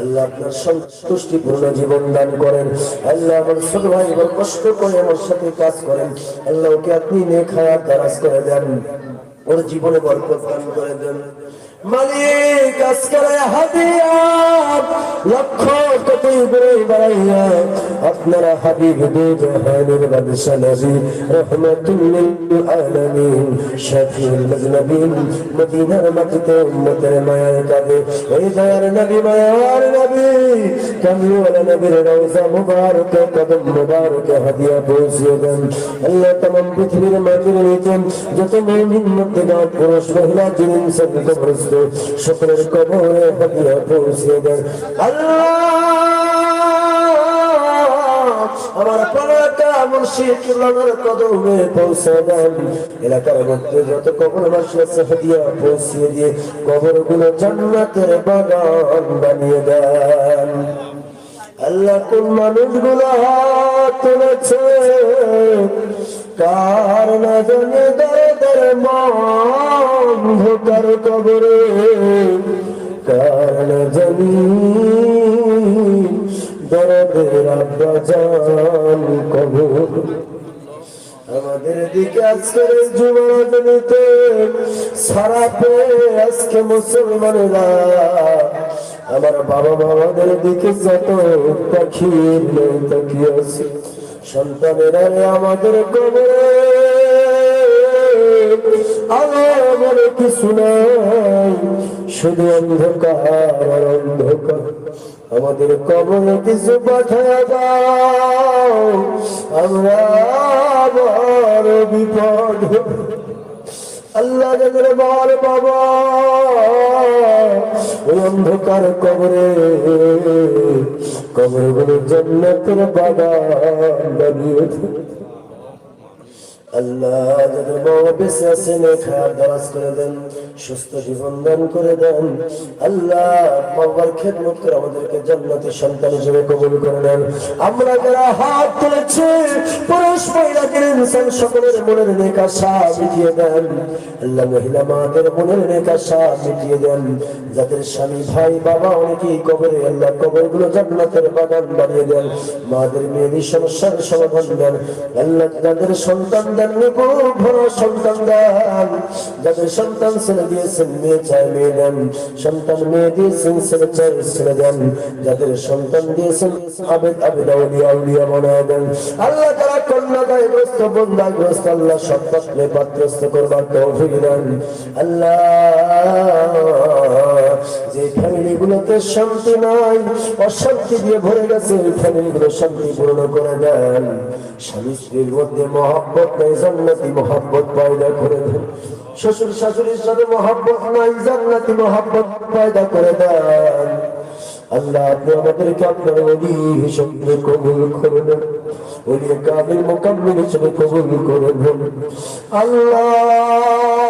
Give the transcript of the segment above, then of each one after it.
আল্লাহ আপনার সন্তুষ্টিপূর্ণ জীবন দান করেন। আল্লাহ আমার ছোট ভাই এবং কষ্ট করে আমার সাথে কাজ করেন। আল্লাহ ওকে আপনি নে খাওয়ার দারাজ করে দেন। ওর জীবনে বরকত দান করে দেন। মালিক, আজকের হাদিয়া লক্ষ কোটি করে বাড়াইয়া আপনারা হাবিব দু জাহানের বাদশা নবী রহমাতুল লিল আলামিন, শাফিউল মুজনবিন, মদিনার মাটিতে উম্মতের মায়ায় কাঁদে ওই দয়ার নবী, মায়ার নবী কামলিওয়ালা নবীর রওজা মুবারক, কদম মুবারক হাদিয়া পৌঁছিয়ে দেন। আল্লাহ তামাম পৃথিবীর মাটির নিচে যত মুমিন, মুত্তাকিন, পুরুষ, মহিলা, জিন সব কবরস্থ সকলের কবরে হাদিয়া পৌঁছিয়ে দেন। আল্লাহ আমার পড়াটা মুর্শিদ কিবলার কদমে পৌঁছে দেন। এলাকার মধ্যে যত কবর বাসী আছে হাদিয়া পৌঁছিয়ে দিয়ে কবরগুলো জান্নাতের বাগান বানিয়ে দেন। আল্লাহ কোন মানুষগুলো হাত তুলেছে? কার না জানে দরে দরে মন ভোকার কবরে? কার না জানি দরদের আব্বা জান কবর আমাদের দিকে আজকের যুবরাজনীতে সারা আজকে মুসলমানেরা আমার বাবা বাবাদের দিকে যত পাখির তাকিয়ে আছে। সন্তানেরা আমাদের কবরে আমার কিছু নাই। শুধু অন্ধকার আর অন্ধকার। আমাদের কবরে কিছু পাঠায় দাও। আমরা বিপদ আল্লাহ বল বাবা অন্ধকার কবরে, কবরগুলো জন্নতের বাগান বানিয়ে দে। আল্লাহ যাদের বাবা বেঁচে আছেন খায়ার দারাজ করে দেন, সুস্থ জীবন দান করে দেন, আল্লাহ বাবার খেদমত করে আমাদেরকে জান্নাতের সন্তান হিসেবে কবুল করে নেন। আমরা যারা হাত তুলেছি, পুরুষ মহিলা ইনসান সকলের মনের নেক আশা মিটিয়ে দেন। আল্লাহ মহিলা মাদের মনের নেক আশা মিটিয়ে দেন। যাদের স্বামী ভাই, বাবা অনেকেই কবরে, আল্লাহ কবরগুলো জান্নাতের বাগান বানিয়ে দেন। মাদের মেয়েদের সমস্যার সমাধান দেন। আল্লাহ যাদের সন্তান দেন ভরা সন্তান দেন। যাদের সন্তান ছেলে দিয়েছেন মেয়ে চায় মেয়ে দেন, সন্তান মেয়ে দিয়েছেন ছেলে চায় ছেলে দেন। যাদের সন্তান দিয়েছেন আবেদ আবেদ আউলিয়া আউলিয়া বানায় দেন। আল্লাহ তারা কন্যা দায়গ্রস্ত বন্ধাগ্রস্ত আল্লাহ সব পাত্রে পাত্রস্ত করবার তৌফিক দেন। আল্লাহ যে ফ্যামিলি গুলোতে শান্তি নাই, অশান্তি দিয়ে ভরে গেছে ওই ফ্যামিলি শান্তি করে দেন। স্বামী স্ত্রীর মধ্যে মহাব্বত নাই, জান্নাতি মহাব্বত পয়দা করে দেন। শ্বশুর শাশুড়ির সাথে মহাব্বত নাই, জান্নাতি মহাব্বত পয়দা করে দেন। আল্লাহ, আপনি আমাদেরকে আপনার হিসেবে কবুল হিসেবে কবুল আল্লাহ!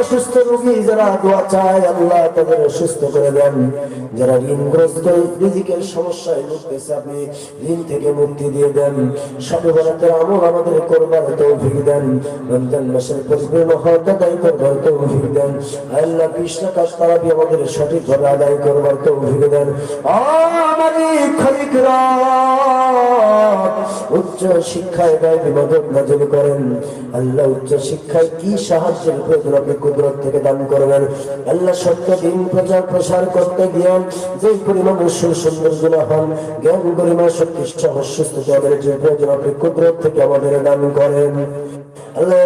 অসুস্থ রোগী যারা দোয়া চায়, আল্লাহ তাদের সুস্থ করে দেন। যারা ঋণগ্রস্ত সমস্যায় ভুগতেছে, আপনি ঋণ থেকে মুক্তি দিয়ে দেন। আমল আমাদের করবার তৌফিক দেন। রমজান মাসের পরিপূর্ণ করবার তৌফিক দেন। আল্লাহ আমাদের সঠিকভাবে আদায় করবার তৌফিক দেন। উচ্চ শিক্ষায় গায়ে করেন। আল্লাহ উচ্চ শিক্ষায় কি সাহায্যের প্রয়োজন আপনি কুদরত থেকে দান করবেন। আল্লাহ সত্য দিন প্রচার প্রসার করতে জ্ঞান যে পরিমাণ অসুর সুন্দর গুণা হন, জ্ঞান গরিমা সত্যি সাহস সুস্থতা আমাদের যে প্রয়োজন আপনি কুদরত থেকে আমাদের দান করেন। আল্লাহ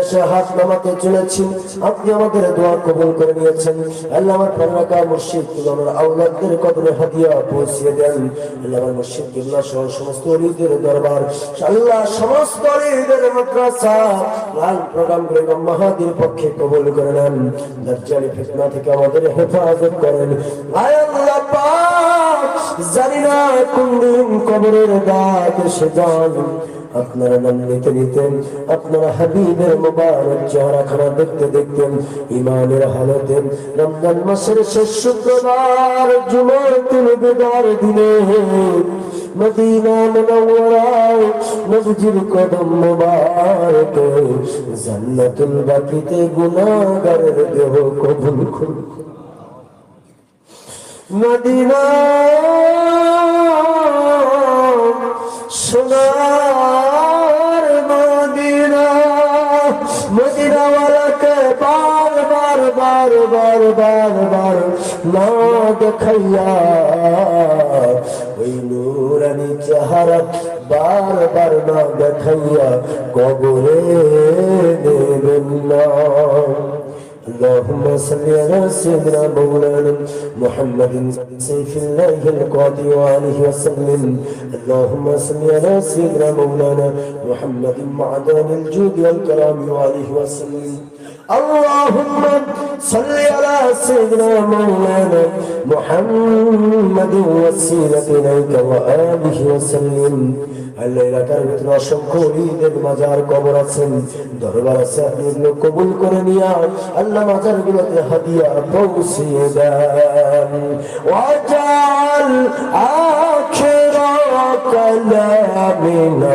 আমাদের কবুল করে আল্লাহ আমার সমস্ত দরবার। সমস্ত মাহাদির পক্ষে কবুল করে নেন। দরজালি ফিতনা থেকে আমাদের হেফাজত করেন। আয় জানি না কোন কবরের দাগ এসে যান আপনারা নাম নিতে নিতেন, আপনারা হাবিবের মোবারক চেহারা খানা দেখতে দেখতেন ইমানের হালতে রমজান মাসের শেষ শুক্রবার জুমাতুল বেদার দিনে মদিনা মদিনা বার বার বার না দেখাইয়া ওই নুরানি চেহারা বার বার না দেখাইয়া কবরে দেবেন না। اللهم صل على سيدنا مولانا محمد سيف الله القاضي وآله وسلم. اللهم صل على سيدنا مولانا محمد معدن الجود والكرام وآله وسلم. اللهم صل على سيدنا مولانا محمد وسيلة إليك وآله وسلم. আল্লাহ এলাকার ভিতরে অসংখ্য অলিদের মাজার কবর আছেন দরবার আছে, আপনি এগুলো কবুল করে নিয়ে আল্লাহ মাজার গুলোতে হাদিয়া পৌঁছিয়ে দেন। ওয়াজাল আখের কালামিনা